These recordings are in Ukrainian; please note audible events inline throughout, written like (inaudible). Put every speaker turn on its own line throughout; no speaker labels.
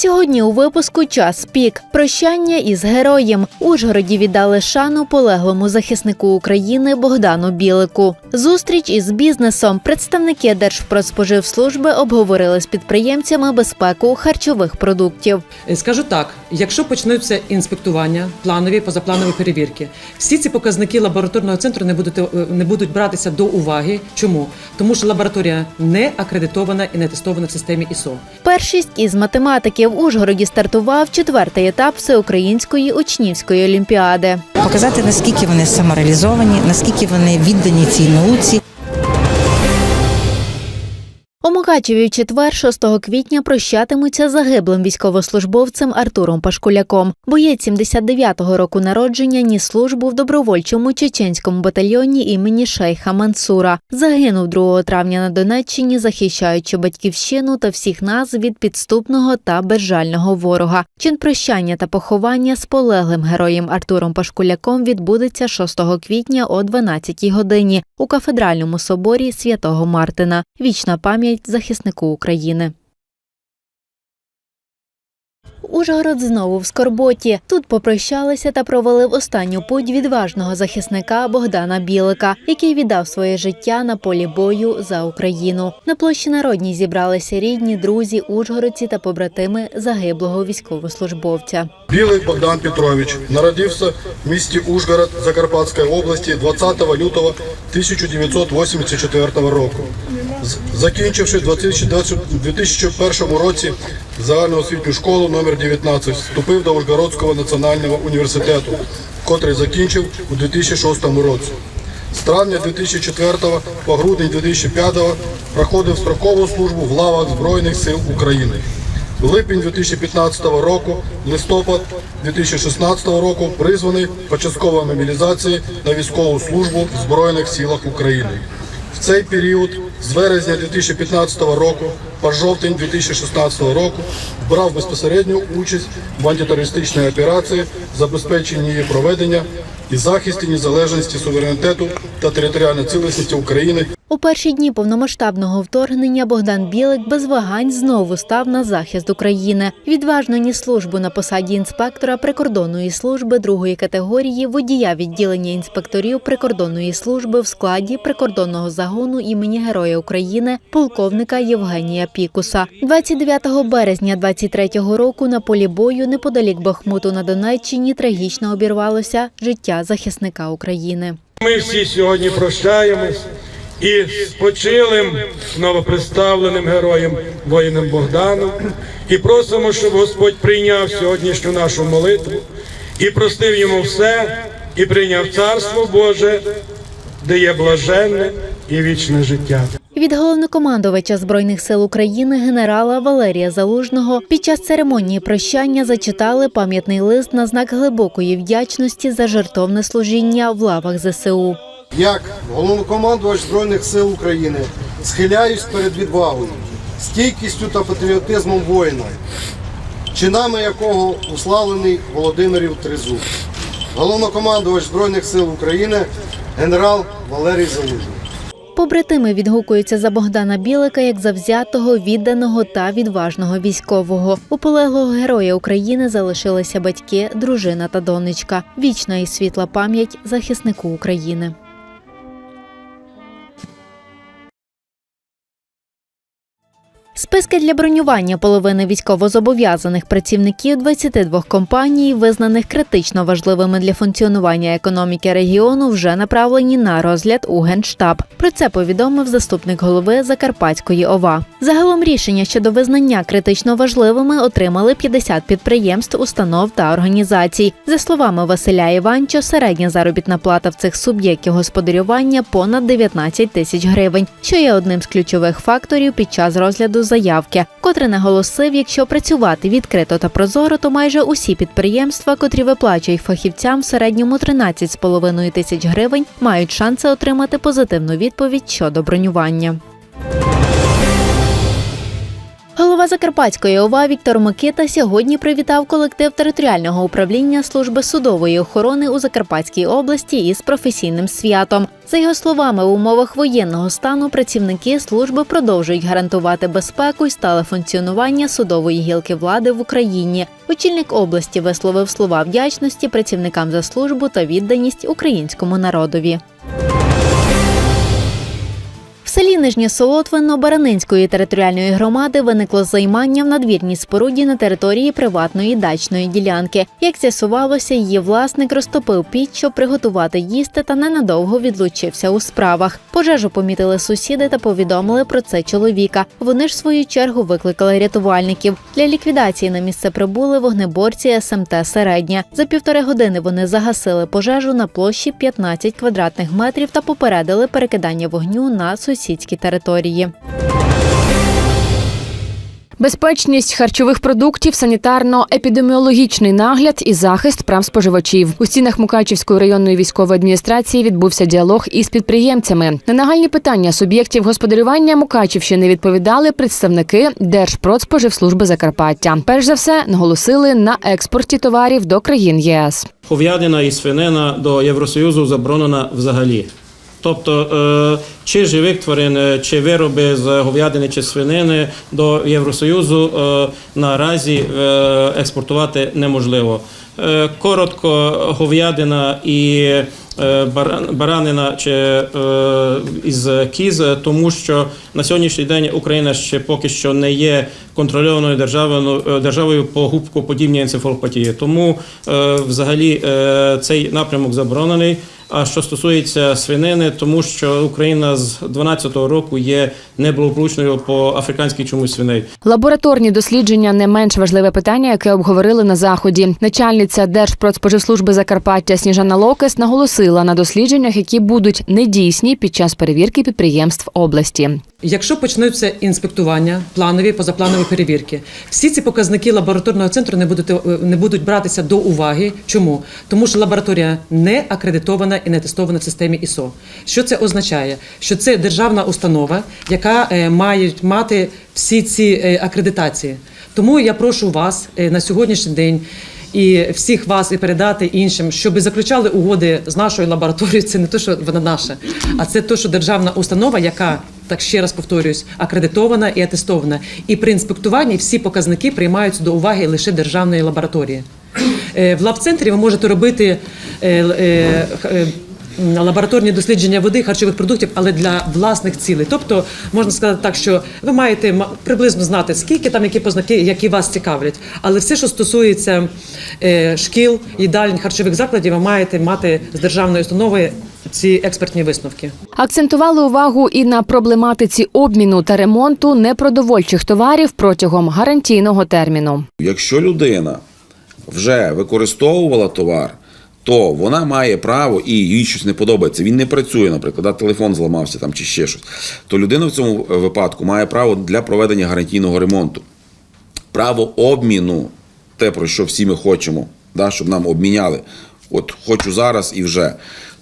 Сьогодні у випуску час пік прощання із героєм. Ужгороді віддали шану полеглому захиснику України Богдану Білику. Зустріч із бізнесом. Представники Держпродспоживслужби обговорили з підприємцями безпеку харчових продуктів.
Е, Скажу так: якщо почнуться інспектування, планові, позапланові перевірки, всі ці показники лабораторного центру не будуть, е, не будуть братися до уваги. Чому? Тому що лабораторія не акредитована і не тестована в системі ІСО.
Першість із математики в Ужгороді стартував четвертий етап всеукраїнської учнівської олімпіади.
показати наскільки вони самореалізовані, наскільки вони віддані цій науці.
Мукачеві в четвер, 6 квітня, прощатимуться загиблим військовослужбовцем Артуром Пашкуляком. Боєць 79-го року народження ніс службу в добровольчому чеченському батальйоні імені Шейха Мансура. Загинув 2 травня на Донеччині, захищаючи батьківщину та всіх нас від підступного та безжального ворога. Чин прощання та поховання з полеглим героєм Артуром Пашкуляком відбудеться 6 квітня о 12 годині у кафедральному соборі святого Мартина. Вічна пам'ять захиснику України. Ужгород знову в Скорботі. Тут попрощалися та провели в останню путь відважного захисника Богдана Білика, який віддав своє життя на полі бою за Україну. На площі Народній зібралися рідні, друзі, ужгородці та побратими загиблого військовослужбовця.
Білий Богдан Петрович народився в місті Ужгород Закарпатської області 20 лютого 1984 року. Закінчивши в 2020 2001 році загальноосвітню школу номер 19, вступив до Ужгородського національного університету, котрий закінчив у 2006 році. З травня 2004 по грудень 2005 проходив строкову службу в лавах Збройних сил України. Липень 2015 року, листопад 2016 року призваний початкової мобілізації на військову службу в Збройних силах України. В цей період з вересня 2015 року по жовтень 2016 року брав безпосередню участь в антитерористичній операції, забезпеченні її проведення і захисті незалежності суверенітету та територіальної цілісності України
У перші дні повномасштабного вторгнення Богдан Білик без вагань знову став на захист України. Відважно ніс службу на посаді інспектора прикордонної служби другої категорії водія відділення інспекторів прикордонної служби в складі прикордонного загону імені Героя України полковника Євгенія Пікуса. 29 березня 23-го року на полі бою неподалік Бахмуту на Донеччині трагічно обірвалося життя захисника України.
Ми всі сьогодні прощаємось і з почилим новоприставленим героєм воїном Богданом і просимо, щоб Господь прийняв сьогоднішню нашу молитву і простив йому все, і прийняв Царство Боже, де є блаженне і вічне життя.
Від головнокомандувача збройних сил України генерала Валерія Залужного під час церемонії прощання зачитали пам'ятний лист на знак глибокої вдячності за жертовне служіння в лавах ЗСУ.
Як головнокомандувач Збройних сил України схиляюсь перед відвагою, стійкістю та патріотизмом воїна, чинами якого уславлений Володимирів Тризуб. Головнокомандувач Збройних сил України генерал Валерій Залужний.
Побратими відгукуються за Богдана Білика як завзятого, відданого та відважного військового. У полеглого героя України залишилися батьки, дружина та донечка. Вічна і світла пам'ять захиснику України. Списки для бронювання половини військовозобов'язаних працівників 22 компаній, визнаних критично важливими для функціонування економіки регіону, вже направлені на розгляд у Генштаб. Про це повідомив заступник голови Закарпатської ОВА. Загалом рішення щодо визнання критично важливими отримали 50 підприємств, установ та організацій. За словами Василя Іванчо, середня заробітна плата в цих суб'єктів господарювання понад 19 тисяч гривень, що є одним з ключових факторів під час розгляду заявки, котре наголосив, якщо працювати відкрито та прозоро, то майже усі підприємства, котрі виплачують фахівцям в середньому 13,5 тисяч гривень, мають шанси отримати позитивну відповідь щодо бронювання. Голова Закарпатської ОВА Віктор Микита сьогодні привітав колектив територіального управління служби судової охорони у Закарпатській області із професійним святом. За його словами, в умовах воєнного стану працівники служби продовжують гарантувати безпеку і стале функціонування судової гілки влади в Україні. Очільник області висловив слова вдячності працівникам за службу та відданість українському народові. Селі Нижнє Солотвино Баранинської територіальної громади виникло займання в надвірній споруді на території приватної дачної ділянки. Як з'ясувалося, її власник розтопив піч, щоб приготувати їсти та ненадовго відлучився у справах. Пожежу помітили сусіди та повідомили про це чоловіка. Вони ж в свою чергу викликали рятувальників. Для ліквідації на місце прибули вогнеборці СМТ Середня. За півтори години вони загасили пожежу на площі 15 квадратних метрів та попередили перекидання вогню на сусідські території.
Безпечність харчових продуктів, санітарно-епідеміологічний нагляд і захист прав споживачів у стінах Мукачівської районної військової адміністрації відбувся діалог із підприємцями. На нагальні питання суб'єктів господарювання Мукачівщини відповідали представники Держпродспоживслужби Закарпаття. Перш за все наголосили на експорті товарів до країн ЄС.
Говядина і свинина до Євросоюзу заборонена взагалі. Тобто, е, чи живих тварин, е, чи вироби з говядини чи свинини до Євросоюзу е, наразі експортувати неможливо. Коротко, говядина і баранина чи із кіз, тому що на сьогоднішній день Україна ще поки що не є контрольованою державою, державою по губкоподібній енцефалопатії. Тому взагалі цей напрямок заборонений. А що стосується свинини, тому що Україна з 2012 року є неблагополучною по африканській чомусь свиней.
Лабораторні дослідження не менш важливе питання, яке обговорили на заході. Начальниця Держпродспоживслужби Закарпаття Сніжана Локес наголосила на дослідженнях, які будуть недійсні під час перевірки підприємств області.
Якщо почнуться інспектування, планові, позапланові перевірки, всі ці показники лабораторного центру не будуть, е, не будуть братися до уваги. Чому? Тому що лабораторія не акредитована і не тестована в системі ІСО. Що це означає? Що це державна установа, яка е, має мати всі ці е, акредитації. Тому я прошу вас на сьогоднішній день. І всіх вас і передати іншим, щоб заключали угоди з нашою лабораторією. Це не те, що вона наша, а це те, що державна установа, яка так ще раз повторююсь, акредитована і атестована. І при інспектуванні всі показники приймаються до уваги лише державної лабораторії. Е, В лабцентрі ви можете робити е, е, лабораторні дослідження води, харчових продуктів, але для власних цілей. Тобто можна сказати так, що ви маєте приблизно знати, скільки там які познаки, які вас цікавлять. Але все, що стосується шкіл, їдалень, харчових закладів, ви маєте мати з державної установи ці експертні висновки.
Акцентували увагу і на проблематиці обміну та ремонту непродовольчих товарів протягом гарантійного терміну.
Якщо людина вже використовувала товар, то вона має право і їй щось не подобається. Він не працює, наприклад, да, телефон зламався там чи ще щось. То людина в цьому випадку має право для проведення гарантійного ремонту. Право обміну, те, про що всі ми хочемо, да, щоб нам обміняли. От хочу зараз і вже.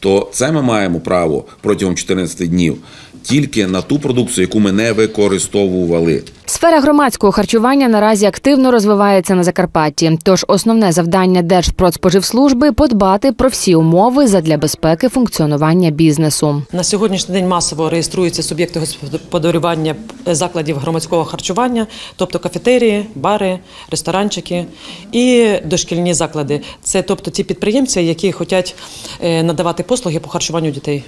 То це ми маємо право протягом 14 днів тільки на ту продукцію, яку ми не використовували.
Сфера громадського харчування наразі активно розвивається на Закарпатті. Тож основне завдання Держпродспоживслужби подбати про всі умови задля безпеки функціонування бізнесу.
На сьогоднішній день масово реєструються суб'єкти господарювання закладів громадського харчування, тобто кафетерії, бари, ресторанчики і дошкільні заклади. Це тобто ті підприємці, які хочуть е, надавати послуги по харчуванню дітей.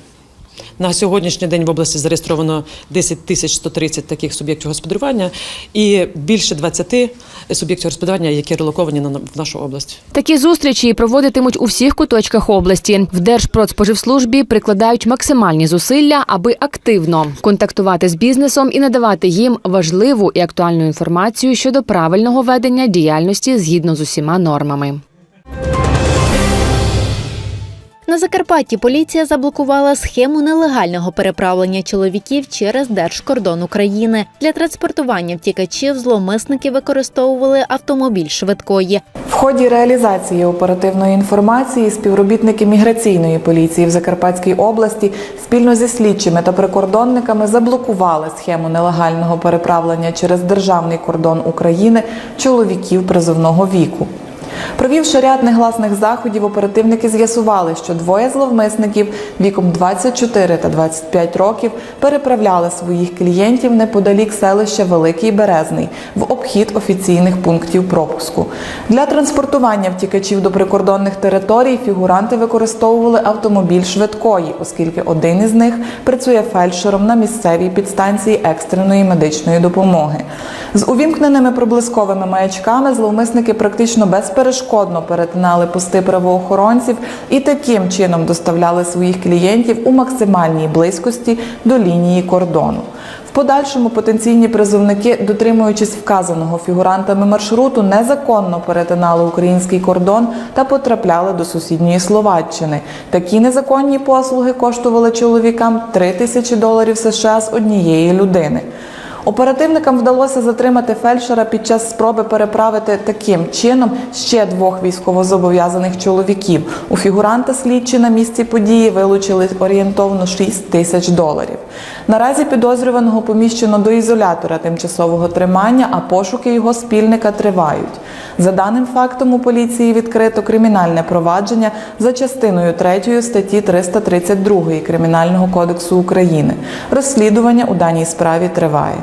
На сьогоднішній день в області зареєстровано 10 тисяч 130 таких суб'єктів господарювання і більше 20 суб'єктів господарювання, які релоковані на в нашу область.
Такі зустрічі проводитимуть у всіх куточках області. В Держпродспоживслужбі прикладають максимальні зусилля, аби активно контактувати з бізнесом і надавати їм важливу і актуальну інформацію щодо правильного ведення діяльності згідно з усіма нормами.
На Закарпатті поліція заблокувала схему нелегального переправлення чоловіків через держкордон України. Для транспортування втікачів зловмисники використовували автомобіль швидкої.
В ході реалізації оперативної інформації співробітники міграційної поліції в Закарпатській області спільно зі слідчими та прикордонниками заблокували схему нелегального переправлення через державний кордон України чоловіків призовного віку. Провівши ряд негласних заходів, оперативники з'ясували, що двоє зловмисників віком 24 та 25 років переправляли своїх клієнтів неподалік селища Великий Березний в обхід офіційних пунктів пропуску. Для транспортування втікачів до прикордонних територій фігуранти використовували автомобіль швидкої, оскільки один із них працює фельдшером на місцевій підстанції екстреної медичної допомоги. З увімкненими проблисковими маячками зловмисники практично безперешкодно перетинали пости правоохоронців і таким чином доставляли своїх клієнтів у максимальній близькості до лінії кордону. В подальшому потенційні призовники, дотримуючись вказаного фігурантами маршруту, незаконно перетинали український кордон та потрапляли до сусідньої Словаччини. Такі незаконні послуги коштували чоловікам 3 тисячі доларів США з однієї людини. Оперативникам вдалося затримати фельдшера під час спроби переправити таким чином ще двох військовозобов'язаних чоловіків. У фігуранта слідчі на місці події вилучили орієнтовно 6 тисяч доларів. Наразі підозрюваного поміщено до ізолятора тимчасового тримання, а пошуки його спільника тривають. За даним фактом у поліції відкрито кримінальне провадження за частиною 3 статті 332 Кримінального кодексу України. Розслідування у даній справі триває.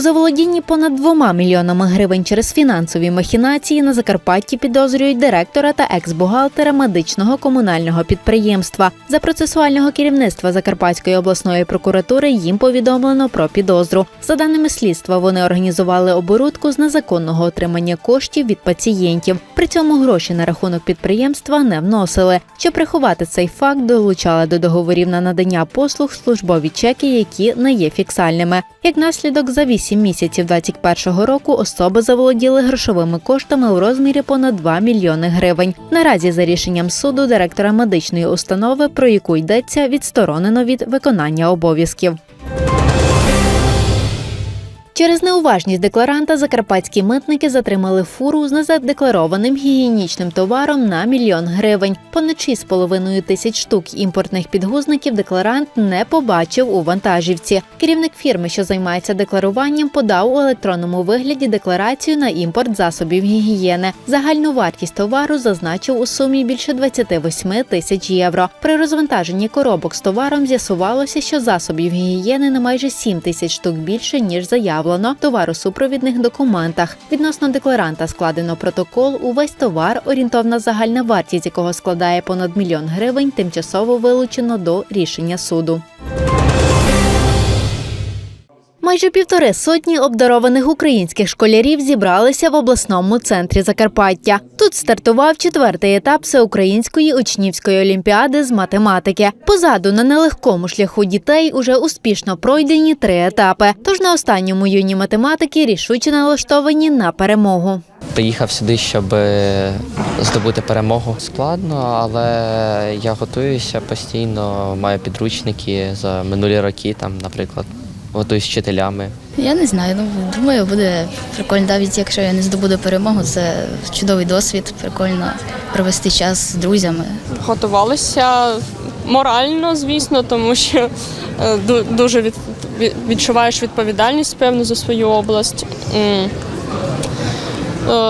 Заволодінні понад двома мільйонами гривень через фінансові махінації на Закарпатті підозрюють директора та екс-бухгалтера медичного комунального підприємства. За процесуального керівництва Закарпатської обласної прокуратури їм повідомлено про підозру. За даними слідства, вони організували оборудку з незаконного отримання коштів від пацієнтів. При цьому гроші на рахунок підприємства не вносили. Щоб приховати цей факт, долучали до договорів на надання послуг службові чеки, які не є фіксальними. Як наслідок, за 8 місяців 2021 року особи заволоділи грошовими коштами у розмірі понад 2 мільйони гривень. Наразі за рішенням суду директора медичної установи, про яку йдеться, відсторонено від виконання обов'язків. Через неуважність декларанта закарпатські митники затримали фуру з незадекларованим гігієнічним товаром на мільйон гривень. Понад 6,5 тисяч штук імпортних підгузників декларант не побачив у вантажівці. Керівник фірми, що займається декларуванням, подав у електронному вигляді декларацію на імпорт засобів гігієни. Загальну вартість товару зазначив у сумі більше 28 тисяч євро. При розвантаженні коробок з товаром з'ясувалося, що засобів гігієни на майже 7 тисяч штук більше ніж заявлено в товаросупровідних документах. Відносно декларанта складено протокол. Увесь товар, орієнтовна загальна вартість якого складає понад мільйон гривень, тимчасово вилучено до рішення суду. Майже півтори сотні обдарованих українських школярів зібралися в обласному центрі Закарпаття. Тут стартував четвертий етап всеукраїнської учнівської олімпіади з математики. Позаду на нелегкому шляху дітей уже успішно пройдені три етапи. Тож на останньому юні математики рішуче налаштовані на перемогу.
Приїхав сюди, щоб е, здобути перемогу. Складно, але я готуюся постійно, маю підручники за минулі роки, там, наприклад, готуюсь з вчителями.
Я не знаю. Ну думаю, буде прикольно. Навіть якщо я не здобуду перемогу, це чудовий досвід. Прикольно провести час з друзями.
Готувалися морально, звісно, тому що е, дуже від, від- відчуваєш відповідальність певну за свою область. Е,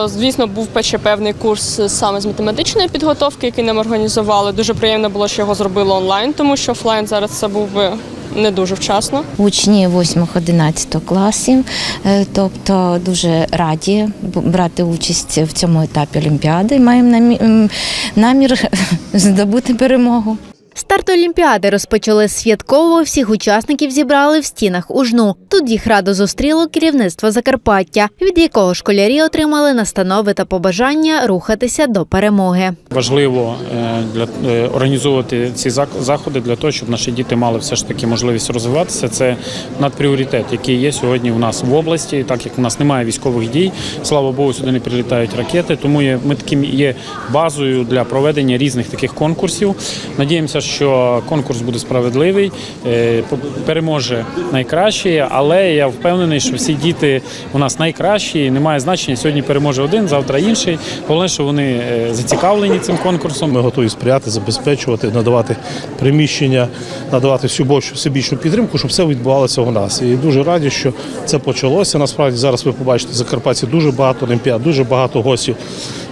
Звісно, був ще певний курс саме з математичної підготовки, який нам організували. Дуже приємно було, що його зробили онлайн, тому що офлайн зараз це був би не дуже вчасно.
Учні 8-11 класів, е, тобто дуже раді брати участь в цьому етапі Олімпіади. Маємо намі- намір (laughs) здобути перемогу.
Старт Олімпіади розпочали святково. Всіх учасників зібрали в стінах ужну. Тут їх радо зустріло керівництво Закарпаття, від якого школярі отримали настанови та побажання рухатися до перемоги.
Важливо е, для е, організовувати ці заходи для того, щоб наші діти мали все ж таки можливість розвиватися. Це надпріоритет, який є сьогодні в нас в області, так як в нас немає військових дій. Слава Богу, сюди не прилітають ракети. Тому ми таким є базою для проведення різних таких конкурсів. Надіємося, що конкурс буде справедливий, е, переможе найкращий, але я впевнений, що всі діти у нас найкращі. Немає значення. Сьогодні переможе один, завтра інший. Головне, що вони е, зацікавлені цим конкурсом.
Ми готові сприяти, забезпечувати, надавати приміщення, надавати всю більшу, всебічну підтримку, щоб все відбувалося у нас. І дуже раді, що це почалося. Насправді зараз ви побачите в Закарпатті дуже багато олімпіад, дуже багато гостів.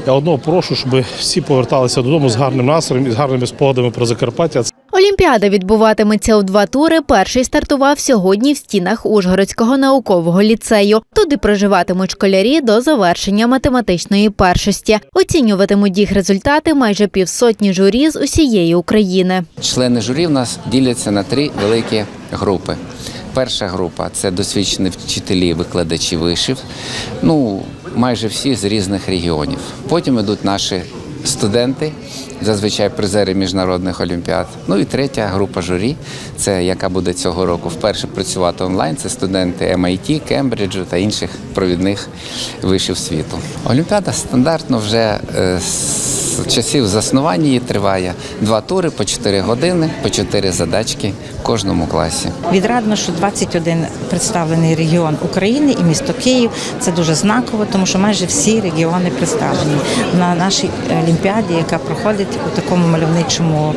Я одного прошу, щоб всі поверталися додому з гарним настроєм і з гарними спогадами про Закарпаття.
Олімпіада відбуватиметься у два тури. Перший стартував сьогодні в стінах Ужгородського наукового ліцею. Туди проживатимуть школярі до завершення математичної першості. Оцінюватимуть їх результати майже півсотні журі з усієї України.
Члени журі в нас діляться на три великі групи. Перша група це досвідчені вчителі, викладачі вишів. Ну, майже всі з різних регіонів. Потім йдуть наші студенти, зазвичай призери міжнародних олімпіад. Ну і третя група журі, це яка буде цього року вперше працювати онлайн. Це студенти MIT, Кембриджу та інших провідних вишів світу. Олімпіада стандартно вже е, часів заснування її триває два тури по 4 години, по 4 задачки в кожному класі.
Відрадно, що 21 представлений регіон України і місто Київ. Це дуже знаково, тому що майже всі регіони представлені на нашій олімпіаді, яка проходить у такому мальовничому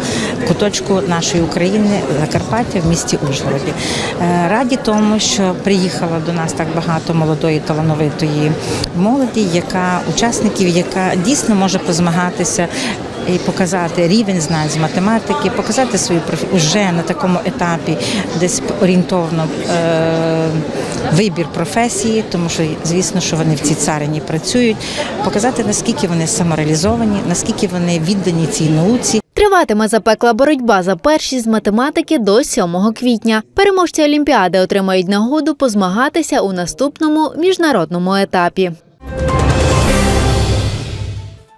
куточку нашої України, Закарпаття в місті Ужгороді. Е, Раді тому, що приїхало до нас так багато молодої талановитої молоді, яка учасників, яка дійсно може позмагатися і показати рівень знань з математики, показати свою профі... уже на такому етапі, десь орієнтовно е... вибір професії, тому що звісно, що вони в цій царині працюють, показати наскільки вони самореалізовані, наскільки вони віддані цій науці.
Триватиме запекла боротьба за першість з математики до 7 квітня. Переможці Олімпіади отримають нагоду позмагатися у наступному міжнародному етапі.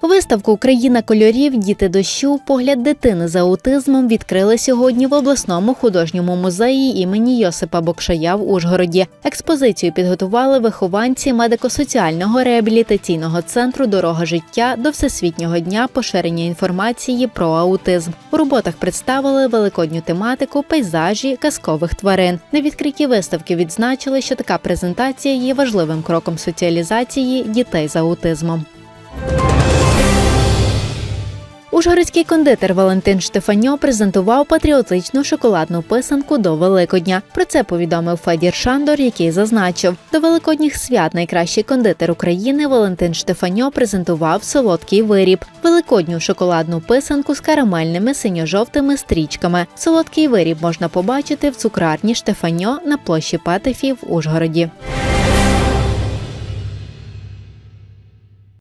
Виставку Україна кольорів Діти дощу погляд дитини з аутизмом відкрили сьогодні в обласному художньому музеї імені Йосипа Бокшая в Ужгороді. Експозицію підготували вихованці медико-соціального реабілітаційного центру Дорога життя до всесвітнього дня поширення інформації про аутизм. У роботах представили великодню тематику, пейзажі, казкових тварин. На відкритті виставки відзначили, що така презентація є важливим кроком соціалізації дітей з аутизмом. Ужгородський кондитер Валентин Штефаньо презентував патріотичну шоколадну писанку до Великодня. Про це повідомив Федір Шандор, який зазначив, до великодніх свят найкращий кондитер України Валентин Штефаньо презентував солодкий виріб великодню шоколадну писанку з карамельними синьо-жовтими стрічками. Солодкий виріб можна побачити в цукрарні Штефаньо на площі Патефі в Ужгороді.